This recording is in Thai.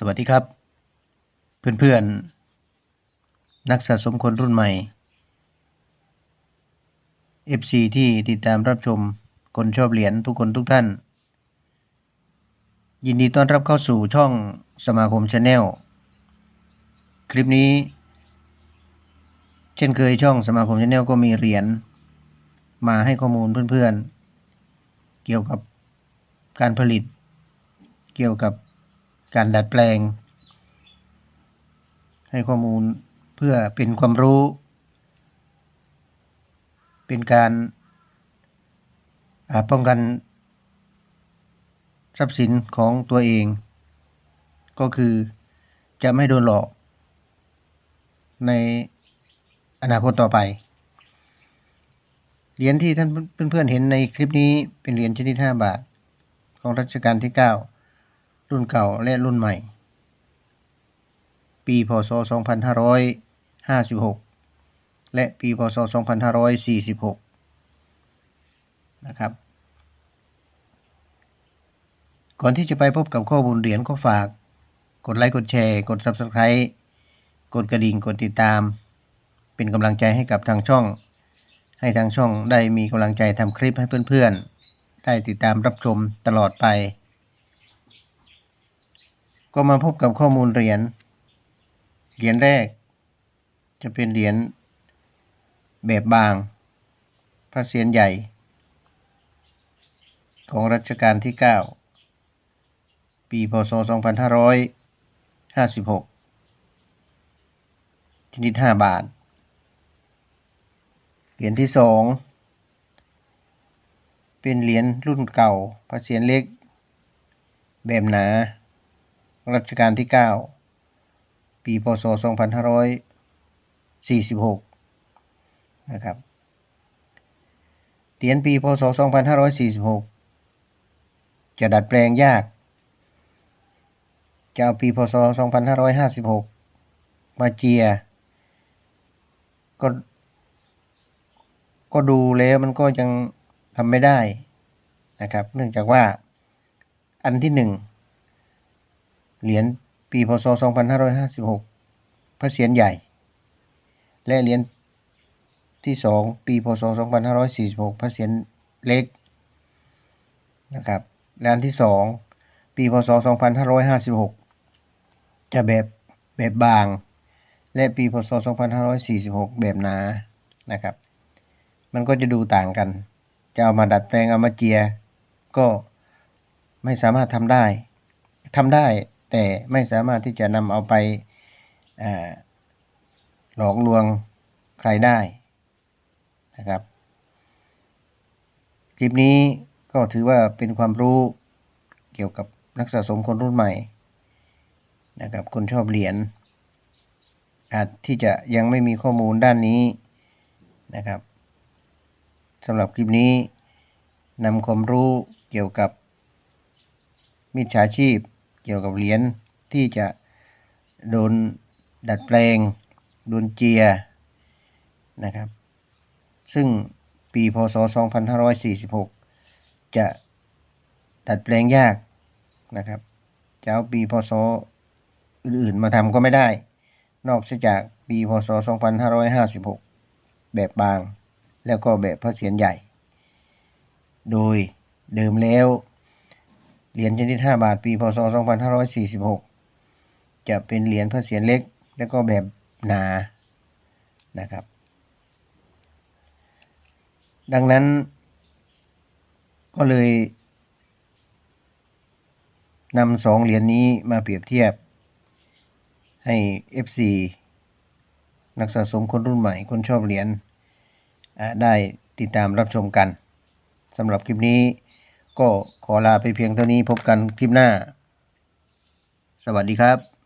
สวัสดีครับ เพื่อนๆ นักสะสมคนรุ่นใหม่ FC ที่ติดตามรับชมคนชอบเหรียญทุกคนทุกท่าน ยินดีต้อนรับเข้าสู่ช่องสมาคมชาแนลคลิปนี้ เช่นเคยช่องสมาคมชาแนลก็มีเหรียญมาให้ข้อมูลเพื่อนๆ เกี่ยวกับการผลิต เกี่ยวกับ การดัดแปลง ให้ข้อมูลเพื่อเป็นความรู้ เป็นการป้องกันทรัพย์สินของตัวเอง ก็คือจะไม่โดนหลอก ในอนาคตต่อไป เหรียญที่ท่านเพื่อนๆเห็นในคลิปนี้เป็นเหรียญชนิด 5 บาท ของรัชกาลที่ 9 รุ่นเก่าและรุ่นใหม่ ปีพศ 2556 และปีพศ 2546 นะครับ ก่อนที่จะไปพบกับข้อมูลเหรียญก็ฝาก กดไลค์ กดแชร์ กด Subscribe กดกระดิ่ง กดติดตาม เป็นกำลังใจให้กับทางช่อง ให้ทางช่องได้มีกำลังใจทำคลิปให้เพื่อนๆ ได้ติดตามรับชมตลอดไป ก็มาพบกับข้อมูลเหรียญ เหรียญแรก จะเป็นเหรียญแบบบาง พระเศียรใหญ่ ของรัชกาลที่ 9 ปีพศ 2556 ชนิด 5 บาท เหรียญที่สองเป็นเหรียญรุ่นเก่า พระเศียรเล็ก แบบหนา รัชกาลที่ 9 ปีพศ 2546 นะครับเหรียญปีพศ 2546 จะดัดแปลงยาก จะเอาปีพศ 2556 มาเจีย ก็ ก็ดูแล้วมันก็ยังทำไม่ได้นะครับ เนื่องจากว่าอันที่หนึ่ง เหรียญปีพศ 2556 พระเศียรใหญ่ และเหรียญที่สองปีพศ 2546 พระเศียรเล็กนะครับและอันที่สองปีพศ 2556 จะแบบแบบบาง และปีพศ 2546 แบบหนานะครับ มันก็จะดูต่างกัน จะเอามาดัดแปลงเอามาเจีย ก็ไม่สามารถทำได้ทำได้ แต่ไม่สามารถที่จะนำเอาไปหลอกลวงใครได้นะครับ คลิปนี้ก็ถือว่าเป็นความรู้เกี่ยวกับนักสะสมคนรุ่นใหม่นะครับคนชอบเหรียญอาจที่จะยังไม่มีข้อมูลด้านนี้นะครับสำหรับคลิปนี้นำความรู้เกี่ยวกับมิจฉาชีพ เกี่ยวกับเหรียญที่จะโดนดัดแปลง โดนเจียนะครับ ซึ่งปีพศ 2546 จะดัดแปลงยากนะครับจะเอาปีพศอื่นๆมาทำก็ไม่ได้ นอกจากปีพศ 2556 แบบบาง แล้วก็แบบพระเศียรใหญ่ โดยเดิมแล้ว เหรียญชนิด 5 บาท ปีพศ 2546 จะเป็นเหรียญพระเศียรเล็ก แล้วก็แบบหนา นะครับ ดังนั้น ก็เลยนำสองเหรียญนนี้มาเปรียบเทียบ ให้ FC นักสะสมคนรุ่นใหม่ คนชอบเหรียญได้ติดตามรับชมกันสำหรับคลิปนี้ ก็ขอลาไปเพียงเท่านี้พบกันคลิปหน้า สวัสดีครับ